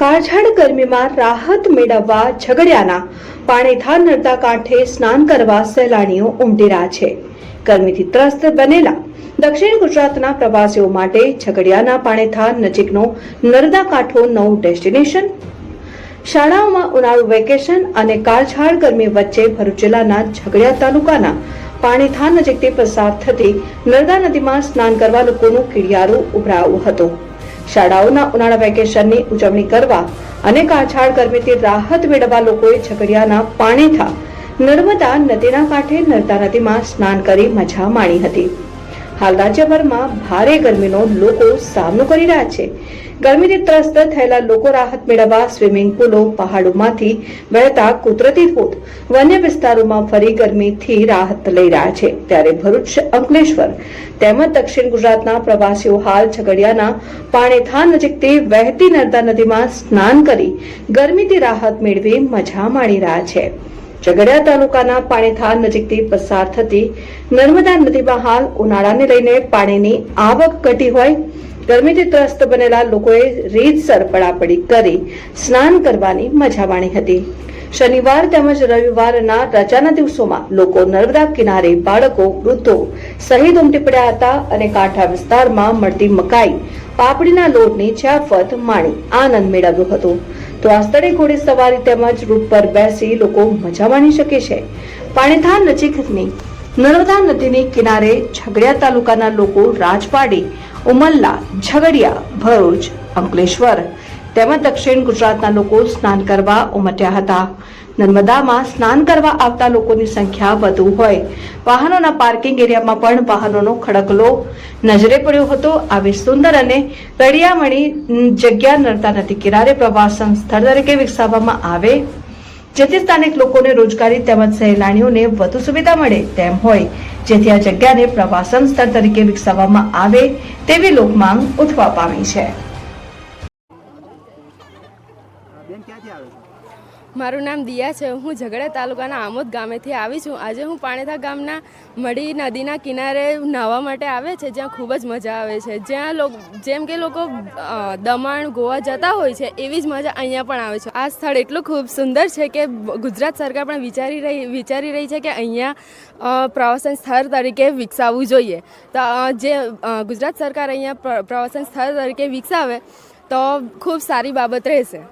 કાળઝાળ ગરમીમાં રાહત મેળવવા ઝઘડિયાના પાણીથા નર્મદા કાંઠે સ્નાન કરવા સહેલાણીઓ ઉમટી રહ્યા છે. ગરમીથી ત્રસ્ત બનેલા દક્ષિણ ગુજરાતના પ્રવાસીઓ માટે ઝઘડિયાના પાણીથા નજીકનો નર્મદા કાંઠો નવું ડેસ્ટિનેશન. શાળાઓમાં ઉનાળુ વેકેશન અને કાળઝાળ ગરમી વચ્ચે ભરૂચ જિલ્લાના ઝઘડિયા તાલુકાના પાણીથા નજીકથી પસાર થતી નર્મદા નદીમાં સ્નાન કરવા લોકોનું કિડિયારું ઉભરાયું હતું. શાળાઓના ઉનાળા વેકેશનની ઉજવણી કરવા અને કાછાળ ગરમીથી રાહત મેળવવા લોકોએ ઝઘડિયાના પાણીથા નર્મદા નદીના કાંઠે નર્મદા નદીમાં સ્નાન કરી મજા માણી હતી. હાલ રાજ્યભરમાં ભારે ગરમીનો લોકો સામનો કરી રહ્યા છે. ગરમીથી ત્રસ્ત થયેલા લોકો રાહત મેળવવા સ્વિમિંગ પુલો પહાડોમાંથી વહેતા કુદરતી ધોધ વન્ય વિસ્તારોમાં ફરી ગરમીથી રાહત લઈ રહ્યા છે. ત્યારે ભરૂચ અંકલેશ્વર તેમજ દક્ષિણ ગુજરાતના પ્રવાસીઓ હાલ ઝઘડિયાના પાણીથા નજીકથી વહેતી નર્મદા નદીમાં સ્નાન કરી ગરમીથી રાહત મેળવી મજા માણી રહ્યા છે. ઝઘડિયા તાલુકાના પાણીથાર નજીકથી પસાર થતી નર્મદા નદીમાં હાલ ઉનાળાને લઈને પાણીની આવક ઘટી હોય, ગરમીથી ત્રસ્ત બનેલા લોકોએ રીતસર પડાપડી કરી સ્નાન કરવાની મજા માણી હતી. શનિવાર તેમજ રવિવારના રજાના દિવસોમાં લોકો નર્મદા કિનારે બાળકો, વૃદ્ધો સહિત ઉમટી પડ્યા હતા અને કાંઠા વિસ્તારમાં મળતી મકાઈ, પાપડીના લોટની જયાફત માણી આનંદ મેળવ્યો હતો. તો આ સ્થળે ઘોડી તેમજ રૂટ પર બેસી લોકો મજા માણી શકે છે. પાણીથા નજીકની નર્મદા નદીની કિનારે ઝઘડિયા તાલુકાના લોકો રાજપાડી, ઉમલ્લા, ઝઘડિયા, ભરૂચ, અંકલેશ્વર તેમજ દક્ષિણ ગુજરાતના લોકો સ્નાન કરવા ઉમટ્યા હતા. નર્મદામાં સ્નાન કરવા આવતા લોકોની સંખ્યા વધુ હોય. વાહનોના પાર્કિંગ એરિયામાં પણ વાહનોનો ખડકલો નજરે પડ્યો હતો. આવી સુંદર અને રળિયામણી જગ્યા નર્મદા નદી કિનારે પ્રવાસન સ્થળ તરીકે વિકસાવવામાં આવે. જેથી સ્થાનિક લોકોને રોજગારી તેમજ સહેલાણીઓને વધુ સુવિધા મળે તેમ હોય. જેથી આ જગ્યાને પ્રવાસન સ્થળ તરીકે વિકસાવવામાં આવે તેવી લોકમાંગ ઉઠવા પામી છે. બેન ક્યાંથી આવે છે? મારું નામ દિયા છે. હું ઝઘડા તાલુકાના આમોદ ગામેથી આવી છું. આજે હું પાણીથા ગામના મડી નદીના કિનારે નાહવા માટે આવે છે, જ્યાં ખૂબ જ મજા આવે છે. જ્યાં લોકો, જેમ કે લોકો દમણ, ગોવા જતા હોય છે, એવી જ મજા અહીંયા પણ આવે છે. આ સ્થળ એટલું ખૂબ સુંદર છે કે ગુજરાત સરકાર પણ વિચારી રહી વિચારી રહી છે કે અહીંયા પ્રવાસન સ્થળ તરીકે વિકસાવવું જોઈએ. તો જે ગુજરાત સરકાર અહીંયા પ્રવાસન સ્થળ તરીકે વિકસાવે, તો ખૂબ સારી બાબત રહેશે.